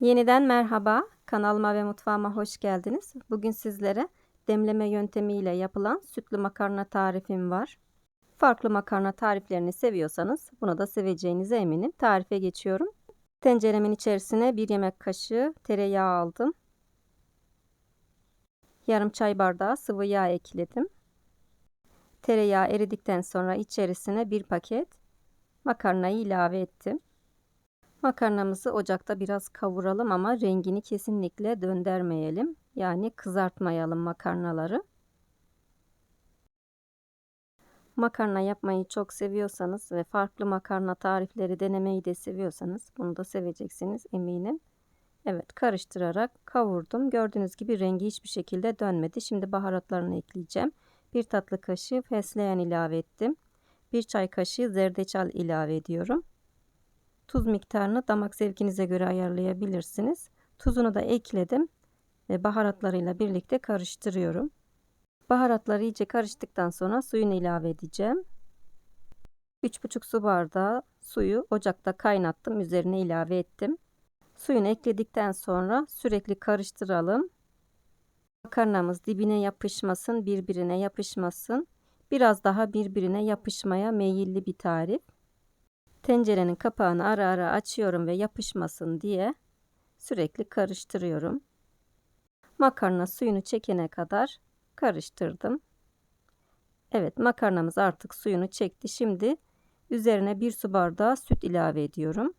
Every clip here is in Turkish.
Yeniden merhaba. Kanalıma ve mutfağıma hoş geldiniz. Bugün sizlere demleme yöntemiyle yapılan sütlü makarna tarifim var. Farklı makarna tariflerini seviyorsanız bunu da seveceğinize eminim. Tarife geçiyorum. Tenceremin içerisine bir yemek kaşığı tereyağı aldım. Yarım çay bardağı sıvı yağ ekledim. Tereyağı eridikten sonra içerisine bir paket makarnayı ilave ettim. Makarnamızı ocakta biraz kavuralım ama rengini kesinlikle döndürmeyelim. Yani kızartmayalım makarnaları. Makarna yapmayı çok seviyorsanız ve farklı makarna tarifleri denemeyi de seviyorsanız bunu da seveceksiniz eminim. Evet karıştırarak kavurdum. Gördüğünüz gibi rengi hiçbir şekilde dönmedi. Şimdi baharatlarını ekleyeceğim. Bir tatlı kaşığı fesleğen ilave ettim. Bir çay kaşığı zerdeçal ilave ediyorum. Tuz miktarını damak zevkinize göre ayarlayabilirsiniz. Tuzunu da ekledim ve baharatlarıyla birlikte karıştırıyorum. Baharatları iyice karıştıktan sonra suyunu ilave edeceğim. 3,5 su bardağı suyu ocakta kaynattım. Üzerine ilave ettim. Suyunu ekledikten sonra sürekli karıştıralım. Makarnamız dibine yapışmasın, birbirine yapışmasın. Biraz daha birbirine yapışmaya meyilli bir tarif. Tencerenin kapağını ara ara açıyorum ve yapışmasın diye sürekli karıştırıyorum. Makarna suyunu çekene kadar karıştırdım. Evet makarnamız artık suyunu çekti. Şimdi üzerine bir su bardağı süt ilave ediyorum.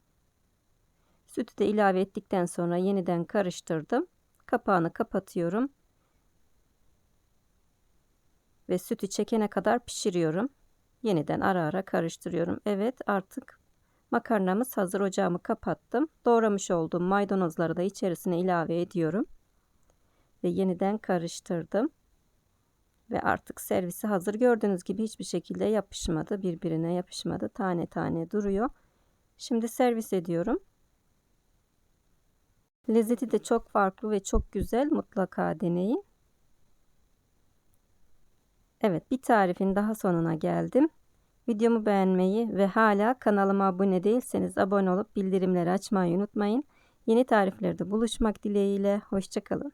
Sütü de ilave ettikten sonra yeniden karıştırdım. Kapağını kapatıyorum. Ve sütü çekene kadar pişiriyorum. Yeniden ara ara karıştırıyorum. Evet artık makarnamız hazır. Ocağımı kapattım. Doğramış olduğum maydanozları da içerisine ilave ediyorum. Ve yeniden karıştırdım. Ve artık servisi hazır. Gördüğünüz gibi hiçbir şekilde yapışmadı. Birbirine yapışmadı. Tane tane duruyor. Şimdi servis ediyorum. Lezzeti de çok farklı ve çok güzel. Mutlaka deneyin. Evet bir tarifin daha sonuna geldim. Videomu beğenmeyi ve hala kanalıma abone değilseniz abone olup bildirimleri açmayı unutmayın. Yeni tariflerde buluşmak dileğiyle. Hoşçakalın.